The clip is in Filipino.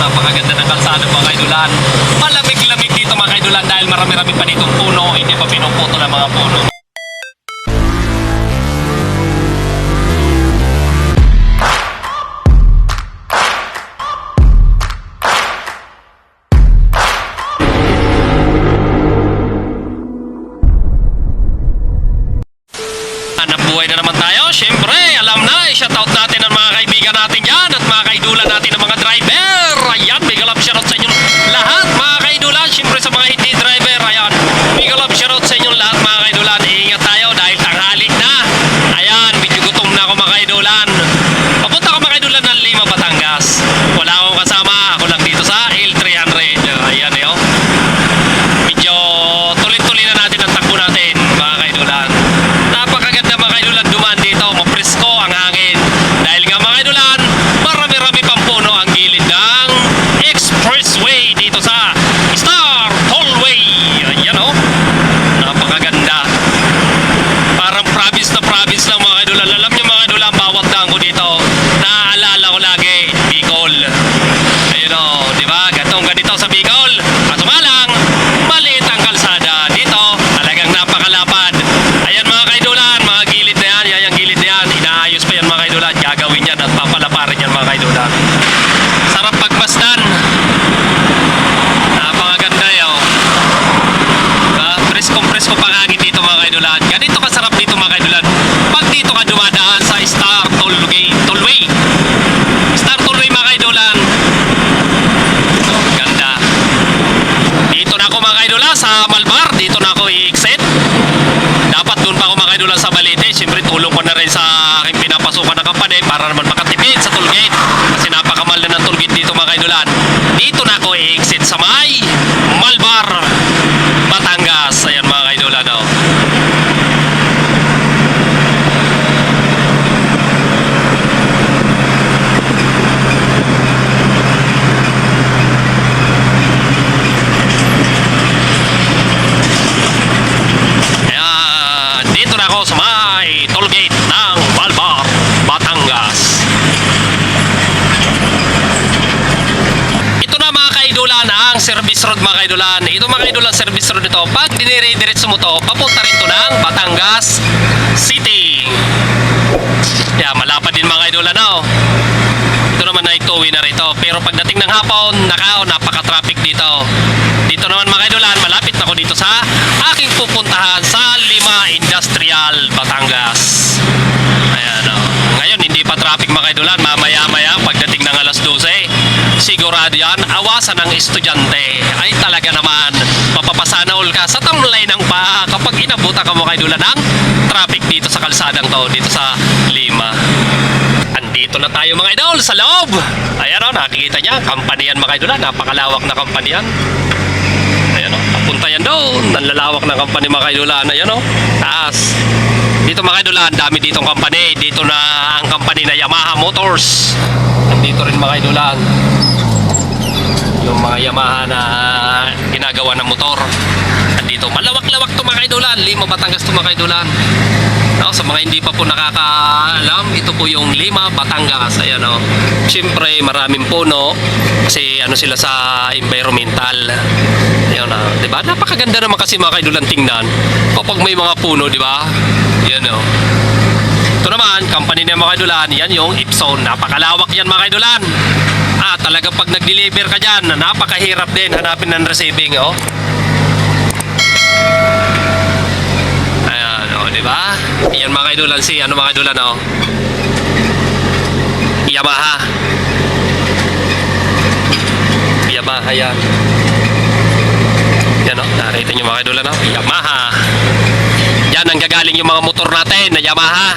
napakaganda ng kalsada mga kaidulan. Malamig-lamig dito mga kaidulan dahil marami-rami pa ditong puno, hindi pa pinuputo ng mga puno. Hanap naman tayo. Siyempre, alam na, i-shoutout natin ang mga kaibigan natin yan at mga kaidulan natin ng mga driver. Ayan, big love shoutout sa inyong lahat mga kaidulan. Siyempre sa mga hindi driver, ayan, big love shoutout sa inyong lahat mga kaidulan. Ingat tayo dahil tanghali na. Ayan, medyo gutom na ako mga kaidulan. Papunta ako mga kaidulan ng Lima, Batangas. Wala akong kasama. Ako lang dito sa L300. Ayan, eh, oh. Medyo tuloy-tuloy na natin ang takbo natin, mga kaidulan. Napakaganda mga kaidulan dumaan dito, mapresko ang hangin. Dahil nga mga kaidulan, marami-rami pang puno ang gilid ng expressway dito sa Star Tollway. Ayan o, napakaganda. Parang province na province lang mga kaidulan. Alam niyo mga kaidulan, bawat daan ko dito, naaalala ko lagi, Bicol. Ayun o, di ba? Gatong ganito sa Bicol. Kaso nga lang, maliit ang kalsada. Dito, napakalapad. Ayan mga kaidulan, mga gilid na yan, yan yung gilid na yan. Inaayos pa yan mga kaidulan. Gagawin yan at papalaparin yan mga kaidulan. Sarap pagmasdan. Napakaganda yun. Diba? Presko-presko pang hangin dito mga kaidulan. Ganito kasarap dito mga kaidulan. Pag dito ka dumadaan sa Star Tollway, Tollway. Star Tollway mga kaidulan. Oh, ganda. Dito na ako mga kaidulan sa Malbar. Dito na ako i-exit. Dapat doon pa ako mga kaidulan sa Balite. Siyempre tulong ko na rin sa aking pinapasukan na kampanya para naman makatipid sa tollgate. Kasi napakamahal na ng tollgate dito mga kaidulan. Dito na ako i-exit sa may Malbar, Batangas. Ayan mga kaidulan. Oh. Ayan, dito na ako sa may tollgate ng Malbar, Batangas. Ito na mga kaidulan ang service road mga kaidulan. Ito mga kaidulan service road ito. Pag dinire-diretso mo to, papunta rin to ng Batangas City. Yeah, malapad din mga kaidulan na oh. Ito naman ay two-way na rito. Pero pagdating ng hapon, nakao, napaka-traffic dito. Dito naman mga kaidulan, malapit na ako dito sa aking pupuntahan sa Lima Industrial, Batangas. Ayan o. Ngayon, hindi pa traffic mga kaidulan. Mamaya-maya, pagdating ng alas 12, sigurado yan, awasan ng estudyante. Ay talaga naman, mapapasana all ka sa tamlay ng pa kapag inabutan ka mga kaidulan ng traffic dito sa kalsadang to, dito sa Lima. Andito na tayo mga idol sa loob. Ayan o, nakikita niya, kampanya yan mga idol. ah. Napakalawak na kampanya yan. Ayan o, papunta yan doon. Ang lalawak ng kampanya mga idolan. Ayan o, taas. Dito mga idolan, dami ditong company. Dito na ang company na Yamaha Motors. Nandito rin mga idolan. Yung mga Yamaha na ginagawa ng motor. Nandito, malawak-lawak to mga idolan. Lima Batangas to mga idolan. No, sa mga hindi pa po nakakaalam, ito po yung Lima, Batangas. Ayan o. Siyempre, maraming puno kasi ano sila sa environmental. Ayan na, 'di ba? Napakaganda naman kasi mga kaidulan tingnan. Kapag may mga puno, 'di ba? Yan o. Ito naman, company ng mga kaidulan, yan yung Ipson. Napakalawak yan mga kaidulan. Ah, talagang pag nag-deliver ka dyan, napakahirap din hanapin ng receiving, oh. Ayan, oh, di ba? Yan mga kaidulan si, ano mga kaidulan, oh. Yamaha. Yamaha yan. Yan o, nakita nyo mga kaidulan o. Yamaha. Yan ang gagaling yung mga motor natin na Yamaha.